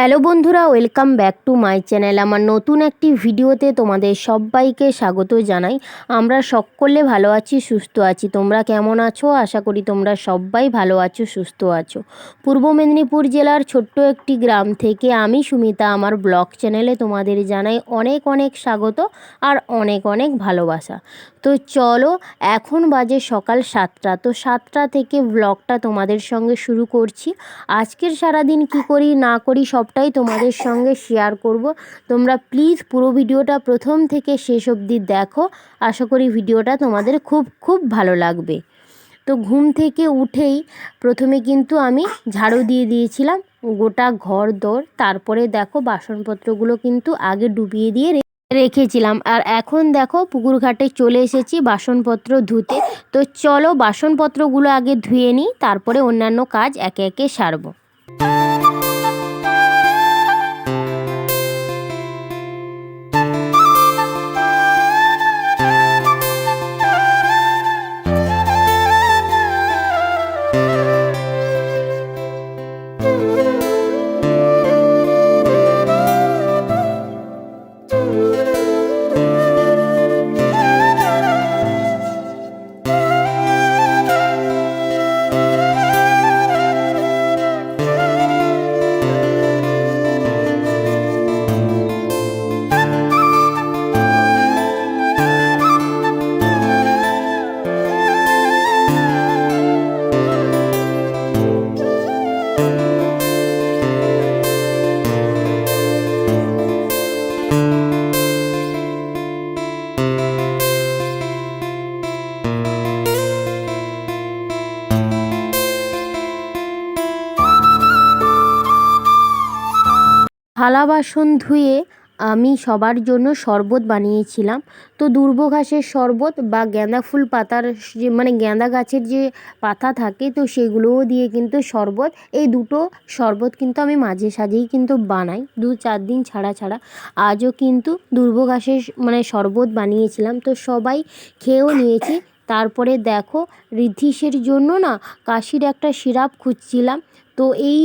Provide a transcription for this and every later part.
Hello বন্ধুরা, welcome back to my channel. আমার নতুন একটি ভিডিওতে তোমাদের সবাইকে স্বাগত জানাই। আমরা সকলে ভালো আছি, সুস্থ আছি। তোমরা কেমন আছো? আশা করি তোমরা সবাই ভালো আছো, সুস্থ আছো। পূর্ব মেদিনীপুর জেলার ছোট্ট একটি গ্রাম থেকে আমি সুমিতা, আমার ব্লগ চ্যানেলে তোমাদের জানাই অনেক অনেক স্বাগত আর অনেক অনেক ভালোবাসা। তো চলো, এখন বাজে সকাল সাতটা। তো সাতটা থেকে ব্লগটা তোমাদের সঙ্গে শুরু করছি। আজকের সারাদিন কি করি, না করি সবটাই তোমাদের সঙ্গে শেয়ার করব। তোমরা প্লিজ পুরো ভিডিওটা প্রথম থেকে শেষ অবধি দেখো। আশা করি ভিডিওটা তোমাদের খুব খুব ভালো লাগবে। তো ঘুম থেকে উঠেই প্রথমে কিন্তু আমি ঝাড়ু দিয়ে দিয়েছিলাম, গোটা ঘর দোর। তারপরে দেখো বাসনপত্রগুলো কিন্তু আগে ডুবিয়ে দিয়ে রেখেছিলাম। আর এখন দেখো পুকুর ঘাটে চলে এসেছি বাসনপত্র ধুতে। তো চলো বাসনপত্রগুলো আগে ধুয়ে নিই, তারপরে অন্যান্য কাজ একে একে সারবো। থালা বাসন ধুয়ে আমি সবার জন্য শরবত বানিয়েছিলাম। তো দুর্ব ঘাসের শরবত বা গাঁদা ফুল পাতার যে মানে গাঁদা গাছের যে পাতা থাকে, তো সেগুলোও দিয়ে কিন্তু শরবত, এই দুটো শরবত কিন্তু আমি মাঝে সাঝেই কিন্তু বানাই, দু চার দিন ছাড়া ছাড়া। আজও কিন্তু দুর্ব ঘাসের মানে শরবত বানিয়েছিলাম, তো সবাই খেয়েও নিয়েছি। তারপরে দেখো রিদ্ধিসের জন্য না কাশির একটা সিরাপ খুঁজছিলাম তো এই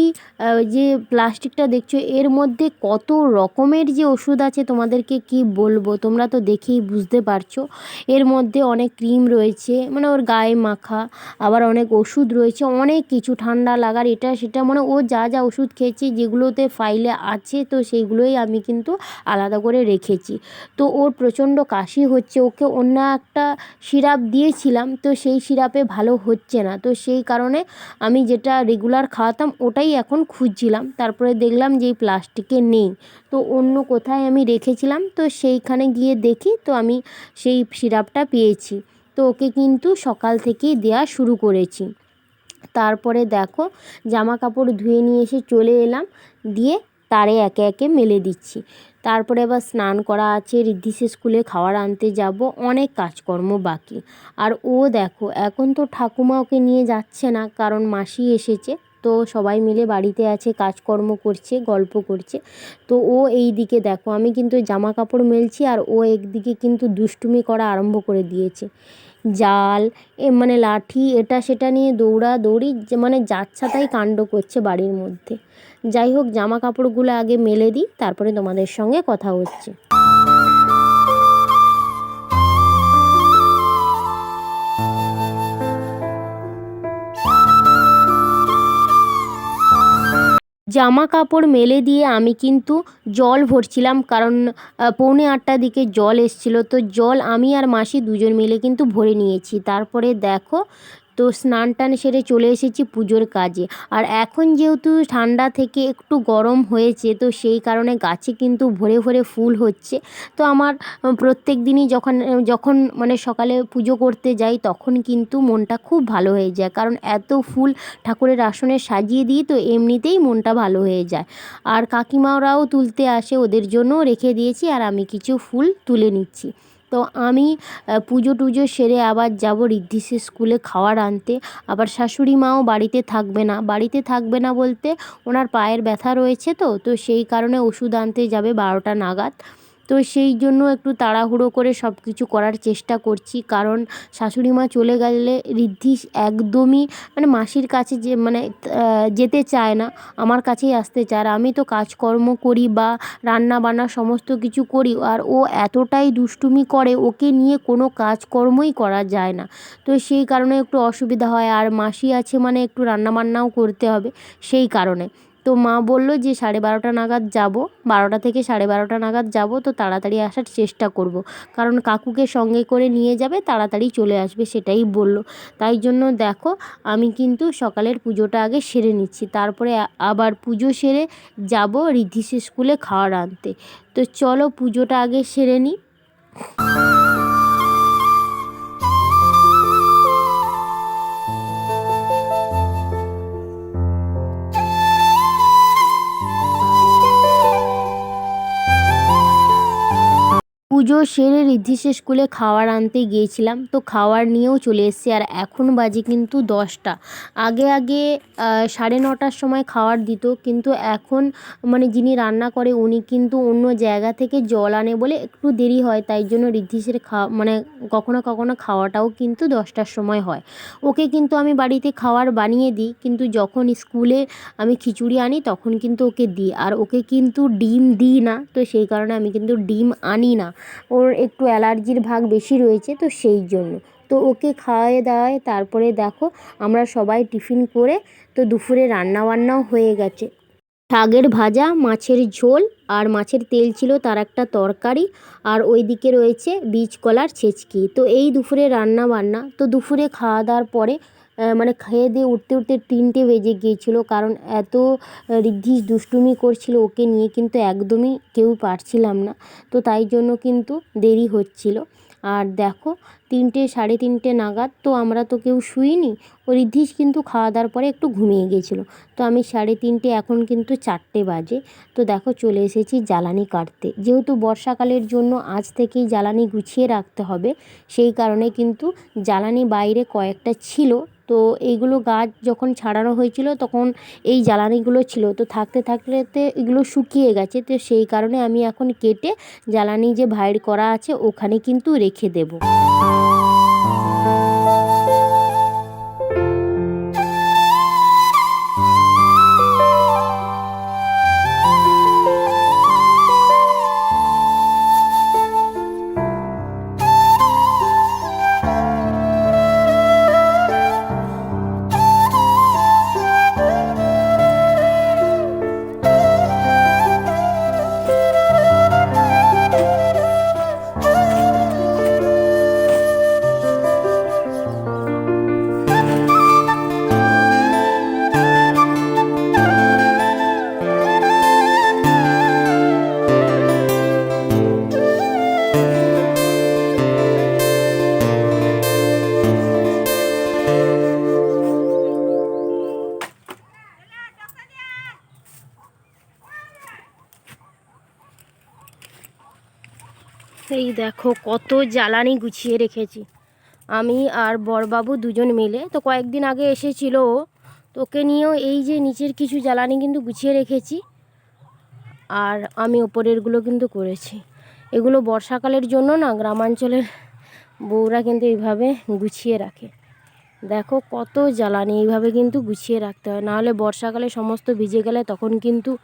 যে প্লাস্টিকটা দেখছ, এর মধ্যে কত রকমের যে ওষুধ আছে তোমাদেরকে কি বলব? তোমরা তো দেখেই বুঝতে পারছ। এর মধ্যে অনেক ক্রিম রয়েছে মানে ওর গায়ে মাখা, আবার অনেক ওষুধ রয়েছে, অনেক কিছু ঠান্ডা লাগার, এটা সেটা মানে ও যা যা ওষুধ খেয়েছে, যেগুলোতে ফাইলে আছে, তো সেইগুলোই আমি কিন্তু আলাদা করে রেখেছি। তো ওর প্রচণ্ড কাশি হচ্ছে, ওকে অন্য একটা সিরাপ দিয়েছিলাম, তো সেই সিরাপে ভালো হচ্ছে না। তো সেই কারণে আমি যেটা রেগুলার খাওয়াতাম ওটাই এখন খুঁজছিলাম। তারপরে দেখলাম যে এই প্লাস্টিকে নেই। তো অন্য কোথায় আমি রেখেছিলাম, তো সেইখানে গিয়ে দেখি, তো আমি সেই সিরাপটা পেয়েছি। তো ওকে কিন্তু সকাল থেকেই দেওয়া শুরু করেছি। তারপরে দেখো জামা কাপড় ধুয়ে নিয়ে এসে চলে এলাম, দিয়ে তারে একে একে মেলে দিচ্ছি। তারপরে আবার স্নান করা আছে ঋদ্ধিসে স্কুলে খাবার আনতে যাব, অনেক কাজকর্ম বাকি। আর ও দেখো, এখন তো ঠাকুমা ওকে নিয়ে যাচ্ছে না, কারণ মাসি এসেছে। তো সবাই মিলে বাড়িতে আছে, কাজকর্ম করছে, গল্প করছে। তো ও এই দিকে দেখো, আমি কিন্তু জামা কাপড় মেলছি আর ও একদিকে কিন্তু দুষ্টুমি করা আরম্ভ করে দিয়েছে। জাল, এ মানে লাঠি, এটা সেটা নিয়ে দৌড়া দৌড়ি মানে যাচ্ছা তাই কাণ্ড করছে বাড়ির মধ্যে। যাই হোক, জামা কাপড়গুলো আগে মেলে দিই, তারপরে তোমাদের সঙ্গে কথা হচ্ছে। জামা কাপড় মেলে দিয়ে আমি কিন্তু জল ভরছিলাম, কারণ পৌনে আটটার দিকে জল এসছিলো। তো জল আমি আর মাসি দুজন মিলে কিন্তু ভরে নিয়েছি। তারপরে দেখো তো স্নান টান সেরে চলে এসেছি পুজোর কাজে। আর এখন যেহেতু ঠান্ডা থেকে একটু গরম হয়েছে, তো সেই কারণে গাছে কিন্তু ভরে ভরে ফুল হচ্ছে। তো আমার প্রত্যেক দিনই যখন যখন মানে সকালে পুজো করতে যাই, তখন কিন্তু মনটা খুব ভালো হয়ে যায়। কারণ এত ফুল ঠাকুরের আসনে সাজিয়ে দিই, তো এমনিতেই মনটা ভালো হয়ে যায়। আর কাকিমারাও তুলতে আসে, ওদের জন্যও রেখে দিয়েছি, আর আমি কিছু ফুল তুলে নিচ্ছি। তো আমি পুজো টুজো সেরে আবার যাব ঋদ্ধিসের স্কুলে খাওয়ার আনতে। আবার শাশুড়ি মাও বাড়িতে থাকবে না। বাড়িতে থাকবে না বলতে ওনার পায়ের ব্যথা রয়েছে তো তো সেই কারণে ওষুধ আনতে যাবে বারোটা নাগাদ। তো সেই জন্য একটু তাড়াহুড়ো করে সব কিছু করার চেষ্টা করছি। কারণ শাশুড়ি মা চলে গেলে ঋদ্ধি একদমই মানে মাসির কাছে যে মানে যেতে চায় না, আমার কাছেই আসতে চায়। আর আমি তো কাজকর্ম করি বা রান্না বান্না সমস্ত কিছু করি আর ও এতটাই দুষ্টুমি করে, ওকে নিয়ে কোনো কাজকর্মই করা যায় না। তো সেই কারণে একটু অসুবিধা হয়। আর মাসি আছে মানে একটু রান্নাবান্নাও করতে হবে, সেই কারণে। তো মা বলল যে সাড়ে বারোটা নাগাদ যাব। বারোটা থেকে সাড়ে বারোটা নাগাদ যাব তো তাড়াতাড়ি আসার চেষ্টা করব। কারণ কাকুকে সঙ্গে করে নিয়ে যাবে, তাড়াতাড়ি চলে আসবে সেটাই বলল। তাই জন্য দেখো, আমি কিন্তু সকালের পুজোটা আগে সেরে নিচ্ছি। তারপরে আবার পুজো সেরে যাব রিদ্ধিস স্কুলে খাওয়ার আনতে। তো চলো পুজোটা আগে সেরে নিই পুজো সেরে ঋদ্ধিসের স্কুলে খাওয়ার আনতে গিয়েছিলাম। তো খাবার নিয়েও চলে এসেছি আর এখন বাজে কিন্তু দশটা। আগে আগে সাড়ে নটার সময় খাবার দিত কিন্তু এখন মানে যিনি রান্না করে উনি কিন্তু অন্য জায়গা থেকে জল আনে বলে একটু দেরি হয়, তাই জন্য ঋদ্ধিসের খাওয়া মানে কখনো কখনো খাওয়াটাও কিন্তু দশটার সময় হয়। ওকে কিন্তু আমি বাড়িতে খাবার বানিয়ে দিই, কিন্তু যখন স্কুলে আমি খিচুড়ি আনি তখন কিন্তু ওকে দিই। আর ওকে কিন্তু ডিম দিই না, তো সেই কারণে আমি কিন্তু ডিম আনি না। ওর একটু অ্যালার্জির ভাগ বেশি রয়েছে, তো সেই জন্য। তো ওকে খাওয়ায় দাওয়ায় তারপরে দেখো আমরা সবাই টিফিন করে তো দুপুরে রান্নাবান্নাও হয়ে গেছে। শাকের ভাজা, মাছের ঝোল আর মাছের তেল ছিল তার একটা তরকারি আর ওই দিকে রয়েছে বীজ কলার ছেচকি। তো এই দুপুরে রান্না বান্না তো দুপুরে খাওয়া দাওয়ার পরে মানে খেয়ে দিয়ে উঠতে উঠতে তিনটে বেজে গিয়েছিল, কারণ এত ঋদ্ধি দুষ্টুমি করছিল ওকে নিয়ে কিন্তু একদমই কেউ পারছিলাম না। তো তাই জন্য কিন্তু দেরি হচ্ছিল। আর দেখো, তিনটে, সাড়ে তিনটে নাগাদ তো আমরা তো কেউ শুইনি, ও ঋদ্ধিস কিন্তু খাওয়া দাওয়ার পরে একটু ঘুমিয়ে গিয়েছিল। তো আমি সাড়ে তিনটে, এখন কিন্তু চারটে বাজে। তো দেখো, চলে এসেছি জ্বালানি কাটতে। যেহেতু বর্ষাকালের জন্য আজ থেকেই জ্বালানি গুছিয়ে রাখতে হবে, সেই কারণে কিন্তু জ্বালানি বাইরে কয়েকটা ছিল তো এইগুলো গাছ যখন ছাড়ানো হয়েছিল তখন এই জ্বালানিগুলো ছিল। তো থাকতে থাকতে এগুলো শুকিয়ে গেছে। তো সেই কারণে আমি এখন কেটে জ্বালানি যে ভাইর করা আছে ওখানে কিন্তু রেখে দেবো। এই দেখো, কত জ্বালানি গুছিয়ে রেখেছি। আমি আর বরবাবু দুজন মিলে, তো কয়েকদিন আগে এসেছিল তোকে নিয়েও এই যে নিচের কিছু জ্বালানি কিন্তু গুছিয়ে রেখেছি। আর আমি ওপরেরগুলো কিন্তু করেছি। এগুলো বর্ষাকালের জন্য না, গ্রামাঞ্চলের বউরা কিন্তু এইভাবে গুছিয়ে রাখে। দেখো, কত জ্বালানি এইভাবে কিন্তু গুছিয়ে রাখতে হয়। নাহলে বর্ষাকালে সমস্ত ভিজে গেলে তখন কিন্তু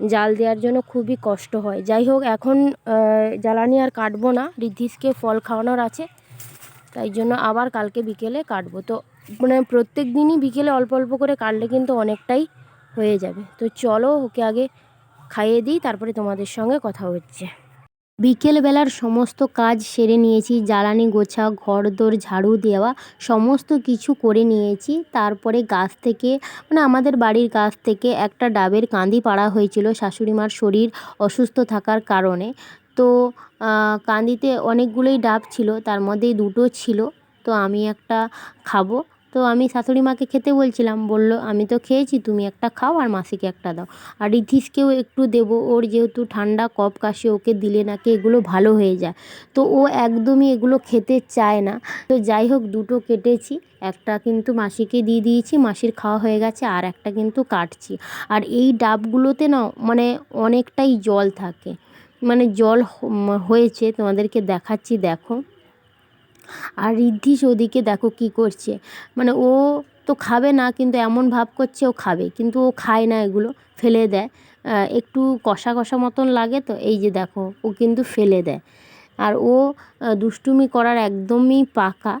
জাল দেওয়ার জন্য খুবই কষ্ট হয়। যাই হোক, এখন জ্বালানি আর কাটবো না। রিদ্ধিসকে ফল খাওয়ানোর আছে, তাই জন্য আবার কালকে বিকেলে কাটবো। তো মানে প্রত্যেক দিনই বিকেলে অল্প অল্প করে কাটলে কিন্তু অনেকটাই হয়ে যাবে। তো চলো, ওকে আগে খাইয়ে দিই, তারপরে তোমাদের সঙ্গে কথা হচ্ছে। বিকেলবেলার সমস্ত কাজ সেরে নিয়েছি, জ্বালানি গোছা ঘর দোর ঝাড়ু দেওয়া, সমস্ত কিছু করে নিয়েছি। তারপরে গাছ থেকে মানে আমাদের বাড়ির গাছ থেকে একটা ডাবের কাঁদি পাড়া হয়েছিল শাশুড়ি মার শরীর অসুস্থ থাকার কারণে। তো কাঁদিতে অনেকগুলোই ডাব ছিল, তার মধ্যে দুটো ছিল। তো আমি একটা খাব। তো আমি শাশুড়ি মাকে খেতে বলছিলাম, বলল, আমি তো খেয়েছি, তুমি একটা খাও আর মাসিকে একটা দাও। আর রিথিসকেও একটু দেবো, ওর যেহেতু ঠান্ডা কপ কাশি ওকে দিলে নাকি এগুলো ভালো হয়ে যায়। তো ও একদমই এগুলো খেতে চায় না। তো যাই হোক, দুটো কেটেছি, একটা কিন্তু মাসিকে দিয়ে দিয়েছি, মাসির খাওয়া হয়ে গেছে, আর একটা কিন্তু কাটছি। আর এই ডাবগুলোতে না মানে অনেকটাই জল থাকে। মানে জল হয়েছে, তোমাদেরকে দেখাচ্ছি, দেখো। আর ঋদ্ধিস ওদিকে দেখো কি করছে। মানে ও তো খাবে না, কিন্তু এমন ভাব করছে ও খাবে, কিন্তু ও খায় না এগুলো, ফেলে দেয়। একটু কষা কষা মতন লাগে তো, এই যে দেখো, ও কিন্তু ফেলে দেয়। আর ও দুষ্টুমি করার একদমই পাকা।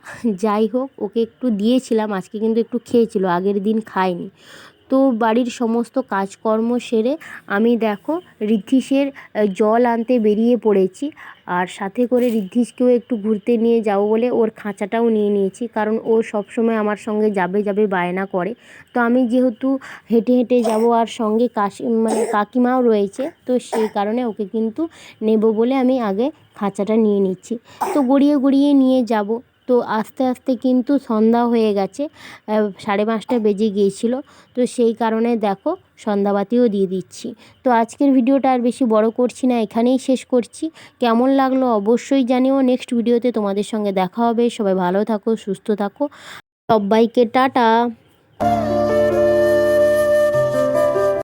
যাই হোক, ওকে একটু দিয়েছিলাম, আজকে কিন্তু একটু খেয়েছিল, আগের দিন খায়নি। তো বাড়ির সমস্ত কাজকর্ম সেরে আমি দেখো ঋদ্ধিসের জল আনতে বেরিয়ে পড়েছি। আর সাথে করে ঋদ্ধিসকেও একটু ঘুরতে নিয়ে যাব বলে ওর খাঁচাটাও নিয়ে নিয়েছি, কারণ ও সবসময় আমার সঙ্গে যাবে যাবে বায়না করে। তো আমি যেহেতু হেঁটে হেঁটে যাব আর সঙ্গে কাশি মানে কাকিমাও রয়েছে, তো সেই কারণে ওকে কিন্তু নেব বলে আমি আগে খাঁচাটা নিয়ে নিচ্ছি। তো গড়িয়ে গড়িয়ে নিয়ে যাব। তো আস্তে আস্তে কিন্তু সন্ধ্যা হয়ে গেছে সাড়ে পাঁচটা বেজে গিয়েছিল। তো সেই কারণে দেখো সন্ধ্যাবাতিও দিয়ে দিচ্ছি। তো আজকের ভিডিওটা আর বেশি বড় করছি না, এখানেই শেষ করছি। কেমন লাগল অবশ্যই জানিও। নেক্সট ভিডিওতে তোমাদের সঙ্গে দেখা হবে। সবাই ভালো থাকো, সুস্থ থাকো। সবাইকে টাটা।